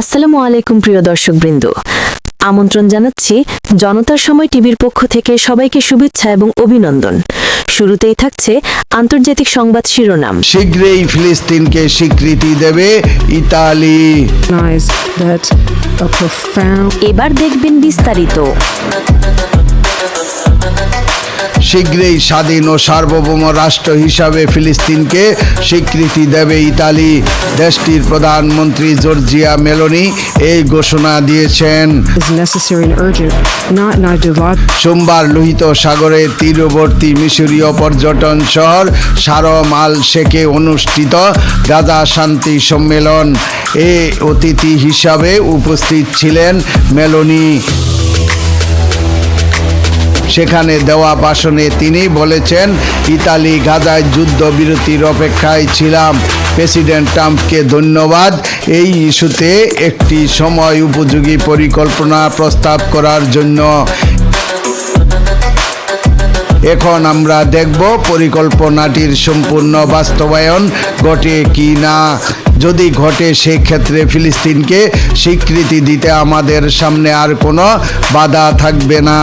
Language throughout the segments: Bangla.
আসসালামু আলাইকুম প্রিয় দর্শকবৃন্দ। আমন্ত্রণ জানাচ্ছি জনতার সময় টিভির পক্ষ থেকে সবাইকে শুভেচ্ছা এবং অভিনন্দন। শুরুতেই থাকছে আন্তর্জাতিক সংবাদ শিরোনাম। শীঘ্রই ফিলিস্তিনকে স্বীকৃতি দেবে ইতালি। Recognize that a এবার দেখবেন বিস্তারিত। শীঘ্রই স্বাধীন ও সার্বভৌম রাষ্ট্র হিসাবে ফিলিস্তিনকে স্বীকৃতি দেবে ইতালি। দেশটির প্রধানমন্ত্রী জর্জিয়া মেলোনি এই ঘোষণা দিয়েছেন। সোমবার লোহিত সাগরের তীরবর্তী মিশরীয় পর্যটন শহর সারম আল শেখে অনুষ্ঠিত গাজা শান্তি সম্মেলন। এ অতিথি হিসাবে উপস্থিত ছিলেন মেলোনি। সেখানে দেওয়া ভাষণে তিনি বলেছেন, ইতালি গাজায় যুদ্ধবিরতির অপেক্ষায় ছিলাম। প্রেসিডেন্ট ট্রাম্পকে ধন্যবাদ। এই ইস্যুতে একটি সময় উপযোগী পরিকল্পনা প্রস্তাব করার জন্য। এখন আমরা দেখব পরিকল্পনাটির সম্পূর্ণ বাস্তবায়ন ঘটে কি না। যদি ঘটে, সেক্ষেত্রে ফিলিস্তিনকে স্বীকৃতি দিতে আমাদের সামনে আর কোনো বাধা থাকবে না।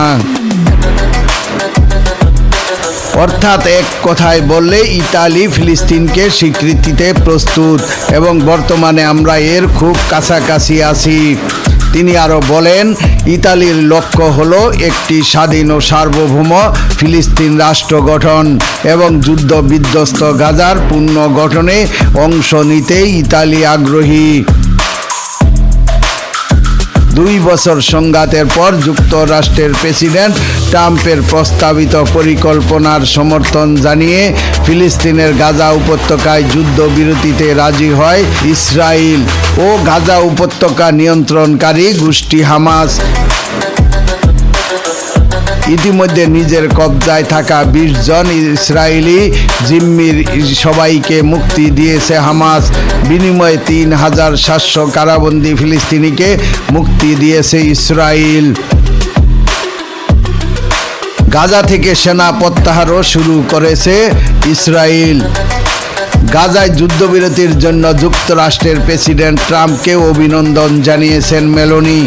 অর্থাৎ এক কথায় বললে ইতালি ফিলিস্তিনকে স্বীকৃতিতে প্রস্তুত এবং বর্তমানে আমরা এর খুব কাছাকাছি আছি। তিনি আরও বলেন, ইতালির লক্ষ্য হলো একটি স্বাধীন ও সার্বভৌম ফিলিস্তিন রাষ্ট্র গঠন এবং যুদ্ধ বিধ্বস্ত গাজার পূর্ণ গঠনে অংশ নিতে ইতালি আগ্রহী। দুই বছর সংঘাতের পর যুক্তরাষ্ট্রের প্রেসিডেন্ট ট্রাম্পের প্রস্তাবিত পরিকল্পনার সমর্থন জানিয়ে ফিলিস্তিনের গাজা উপত্যকায় যুদ্ধবিরতিতে রাজি হয় ইসরায়েল ও গাজা উপত্যকা নিয়ন্ত্রণকারী গোষ্ঠী হামাস। ইতিমধ্যে নিজের কবজায় থাকা বিশ জন ইসরায়েলি জিম্মির সবাইকে মুক্তি দিয়েছে হামাস। বিনিময়ে তিন হাজার সাতশো কারাবন্দি ফিলিস্তিনিকে মুক্তি দিয়েছে ইসরায়েল। গাজা থেকে সেনা প্রত্যাহারও শুরু করেছে ইসরায়েল। গাজায় যুদ্ধবিরতির জন্য যুক্তরাষ্ট্রের প্রেসিডেন্ট ট্রাম্পকে অভিনন্দন জানিয়েছেন মেলোনি।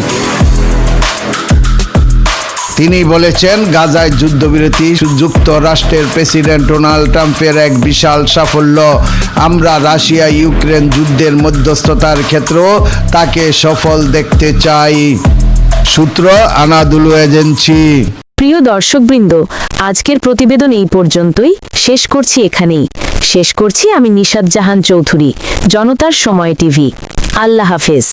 তিনি বলেছেন, গাজায় যুদ্ধবিরতি যুক্তরাষ্ট্রের প্রেসিডেন্ট ডোনাল্ড ট্রাম্পের এক বিশাল সাফল্য। আমরা রাশিয়া, ইউক্রেন যুদ্ধের মধ্যস্থতার ক্ষেত্রেও তাকে সফল দেখতে চাই। সূত্র, আনাদুলু এজেন্সি। প্রিয় দর্শকবৃন্দ, আজকের প্রতিবেদন এই পর্যন্তই। শেষ করছি এখানেই। শেষ করছি আমি নিশাদ জাহান চৌধুরী, জনতার সময় টিভি। আল্লাহ হাফেজ।